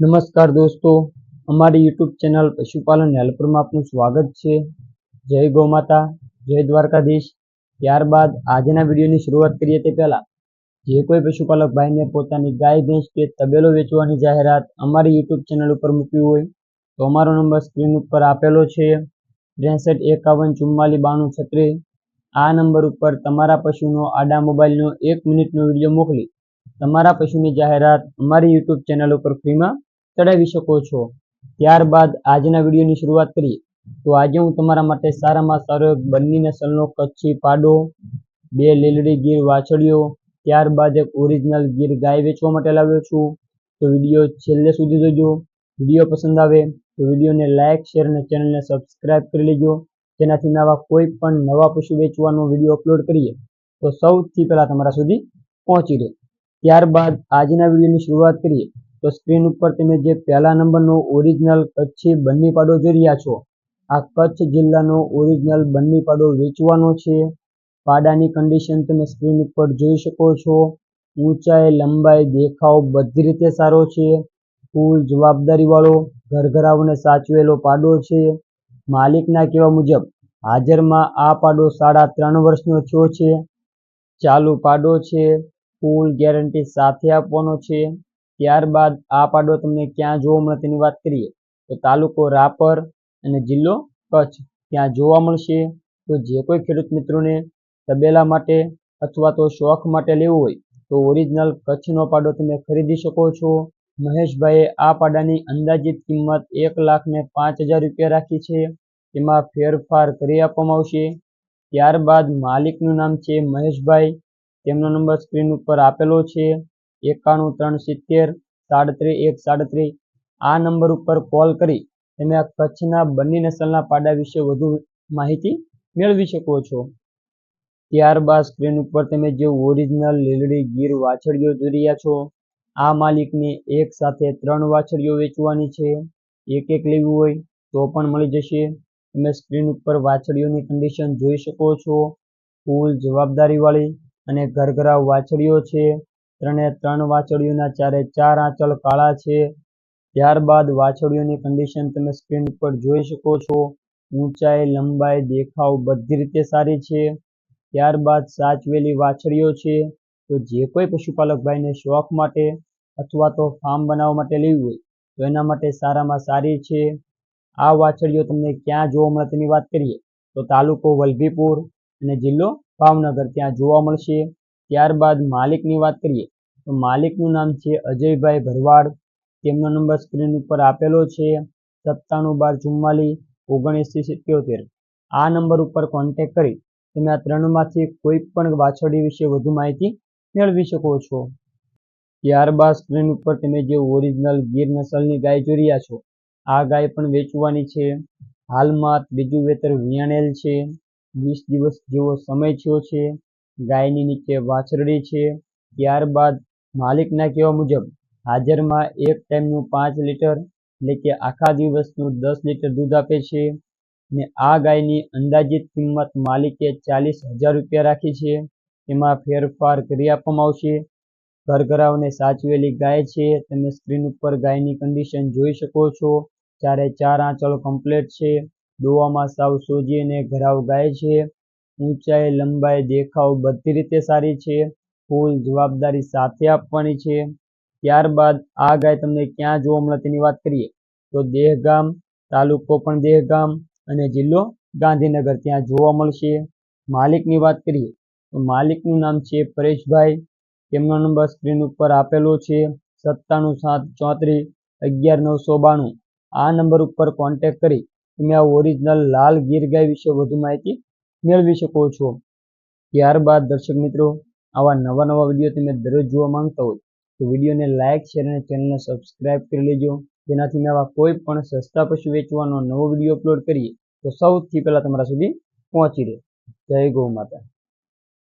નમસ્કાર દોસ્તો, અમારી યુટ્યુબ ચેનલ પશુપાલન હેલ્પરમાં આપનું સ્વાગત છે. જય ગૌમાતા જય દ્વારકાધીશ. ત્યારબાદ આજના વિડીયોની શરૂઆત કરીએ તે પહેલાં, જે કોઈ પશુપાલક ભાઈને પોતાની ગાય, ભેંસ કે તબેલો વેચવાની જાહેરાત અમારી યુટ્યુબ ચેનલ ઉપર મૂકવી હોય, તો અમારો નંબર સ્ક્રીન ઉપર આપેલો છે. ત્રેસઠ એકાવન ચુમ્માલીસ બાણું છત્રીસ. આ નંબર ઉપર તમારા પશુનો આડા મોબાઈલનો એક મિનિટનો વીડિયો મોકલી, તમારા પશુની જાહેરાત અમારી યુટ્યુબ ચેનલ ઉપર ફ્રીમાં ચડાવી શકો છો. ત્યારબાદ આજના વિડીયોની શરૂઆત કરીએ. તો આજે હું તમારા માટે સારામાં સારો એક બંની નસલનો કચ્છી પાડો, બે લીલડી ગીર વાછડીઓ, ત્યારબાદ એક ઓરિજિનલ ગીર ગાય વેચવા માટે લાવ્યો છું. તો વીડિયો છેલ્લે સુધી જોજો. વીડિયો પસંદ આવે તો વિડીયોને લાઇક શેર અને ચેનલને સબસ્ક્રાઇબ કરી લેજો. જેનાથી આવા કોઈ પણ નવા પશુ વેચવાનો વીડિયો અપલોડ કરીએ. તો સૌથી પહેલાં તમારા સુધી પહોંચી રહે. ત્યારબાદ આજના વિડીયોની શરૂઆત કરીએ. તો સ્ક્રીન ઉપર તમે જે પહેલા નંબરનો ઓરિજિનલ કચ્છી બન્ની પાડો જોઈ રહ્યા છો. આ કચ્છ જિલ્લાનો ઓરિજિનલ બન્ની પાડો વેચવાનો છે. પાડાની કન્ડિશન તમે સ્ક્રીન ઉપર જોઈ શકો છો. ઊંચાઈ, લંબાઈ, દેખાવ બધી રીતે સારો છે. ફૂલ જવાબદારીવાળો, ઘરઘરાઓને સાચવેલો પાડો છે. માલિકના કહેવા મુજબ, હાજરમાં આ પાડો સાડા ત્રણ વર્ષનો થયો છે. ચાલુ પાડો છે. ફૂલ ગેરંટી સાથે આપવાનો છે. ત્યારબાદ આ પાડો તમને ક્યાં જોવા મળે તેની વાત કરીએ, તો તાલુકો રાપર અને જિલ્લો કચ્છ. ત્યાં જોવા મળશે તો જે કોઈ ખેડૂત મિત્રોને તબેલા માટે અથવા તો શોખ માટે લેવું હોય, તો ઓરિજિનલ કચ્છનો પાડો તમે ખરીદી શકો છો. મહેશભાઈએ આ પાડાની અંદાજિત કિંમત એક લાખ ને પાંચ હજાર રૂપિયા રાખી છે. તેમાં ફેરફાર કરી આપવામાં આવશે. ત્યારબાદ માલિકનું નામ છે મહેશભાઈ. તેમનો નંબર સ્ક્રીન ઉપર આપેલો છે. એકાણું ત્રણ સિત્તેર, સાડત્રીસ એક સાડત્રીસ. આ નંબર ઉપર કોલ કરી તમે આ કચ્છના બંને નસલના પાડા વિશે વધુ માહિતી મેળવી શકો છો. ત્યારબાદ સ્ક્રીન ઉપર તમે જે ઓરિજિનલ લીલડી ગીર વાછડીઓ જોઈ રહ્યા છો, આ માલિકને એક સાથે ત્રણ વાછડીઓ વેચવાની છે. એક એક લેવી હોય તો પણ મળી જશે. તમે સ્ક્રીન ઉપર વાછડીઓની કન્ડિશન જોઈ શકો છો. ફૂલ જવાબદારીવાળી અને ઘરઘરા વાછડીઓ છે. ત્રણે ત્રણ વાછળીઓના ચારે ચાર આંચળ કાળા છે. ત્યારબાદ વાછળીઓની કન્ડિશન તમે સ્ક્રીન પર જોઈ શકો છો. ઊંચાઈ, લંબાઈ, દેખાવ બધી રીતે સારી છે. ત્યારબાદ સાચવેલી વાછળીઓ છે. તો જે કોઈ પશુપાલક ભાઈને શોખ માટે અથવા તો ફાર્મ બનાવવા માટે લેવી હોય, તો એના માટે સારામાં સારી છે. આ વાછળીઓ તમને ક્યાં જોવા મળે તેની વાત કરીએ, તો તાલુકો વલભીપુર અને જિલ્લો ભાવનગર, ત્યાં જોવા મળશે. ત્યારબાદ માલિકની વાત કરીએ, તો માલિકનું નામ છે અજયભાઈ ભરવાડ. તેમનો નંબર સ્ક્રીન ઉપર આપેલો છે સત્તાણું બાર ચુમ્માલીસ ઓગણએંસી સિત્યોતેર. આ નંબર ઉપર કોન્ટેક કરી તમે આ ત્રણમાંથી કોઈ પણ વાછરડી વિશે વધુ માહિતી મેળવી શકો છો. ત્યારબાદ સ્ક્રીન ઉપર તમે જે ઓરિજિનલ ગીર નસલની ગાય જોઈ રહ્યા છો, આ ગાય પણ વેચવાની છે. હાલમાં ત્રીજું વેતર વિયાણેલ છે. વીસ દિવસ જેવો સમય થયો છે. ગાયની નીચે વાછરડી છે. ત્યારબાદ માલિકના કહેવા મુજબ, હાજરમાં એક ટાઈમનું પાંચ લીટર એટલે કે આખા દિવસનું દસ લીટર દૂધ આપે છે ને આ ગાયની અંદાજિત કિંમત માલિકે ચાલીસ હજાર રૂપિયા રાખી છે. એમાં ફેરફાર કરી આપવામાં આવશે. ઘરઘરાઓને સાચવેલી ગાય છે. તમે સ્ક્રીન ઉપર ગાયની કન્ડિશન જોઈ શકો છો. ચારે ચાર આંચળ કમ્પ્લેટ છે. દોવામાં સાવ સોજી અને ઘરાવ ગાય છે. ઊંચાઈ, લંબાઈ, દેખાવ બધી રીતે સારી છે. ફૂલ જવાબદારી સાથે આપવાની છે. ત્યારબાદ આ ગાય તમને ક્યાં જોવા મળે તેની વાત કરીએ. તો દેહગામ, તાલુકો પણ દેહગામ અને જિલ્લો ગાંધીનગર ત્યાં જોવા મળશે. માલિકની વાત કરીએ, તો માલિકનું નામ છે પરેશભાઈ. તેમનો નંબર સ્ક્રીન ઉપર આપેલો છે. સત્તાણું સાત ચોત્રીસ અગિયાર નવસો બાણું. આ નંબર ઉપર કોન્ટેક કરી, તમે આ ઓરિજિનલ લાલ ગીર ગાય વિશે વધુ માહિતી મેળવી શકો છો. ત્યારબાદ દર્શક મિત્રો, આવા નવા નવા વીડિયો તમે દરરોજ જોવા માંગતા હોય, તો વિડીયોને લાઇક શેર અને ચેનલને સબસ્ક્રાઇબ કરી લેજો. જેનાથી મેં આવા કોઈ પણ સસ્તા પશુ વેચવાનો નવો વીડિયો અપલોડ કરીએ, તો સૌથી પહેલાં તમારા સુધી પહોંચી રહે. જય ગૌ માતા.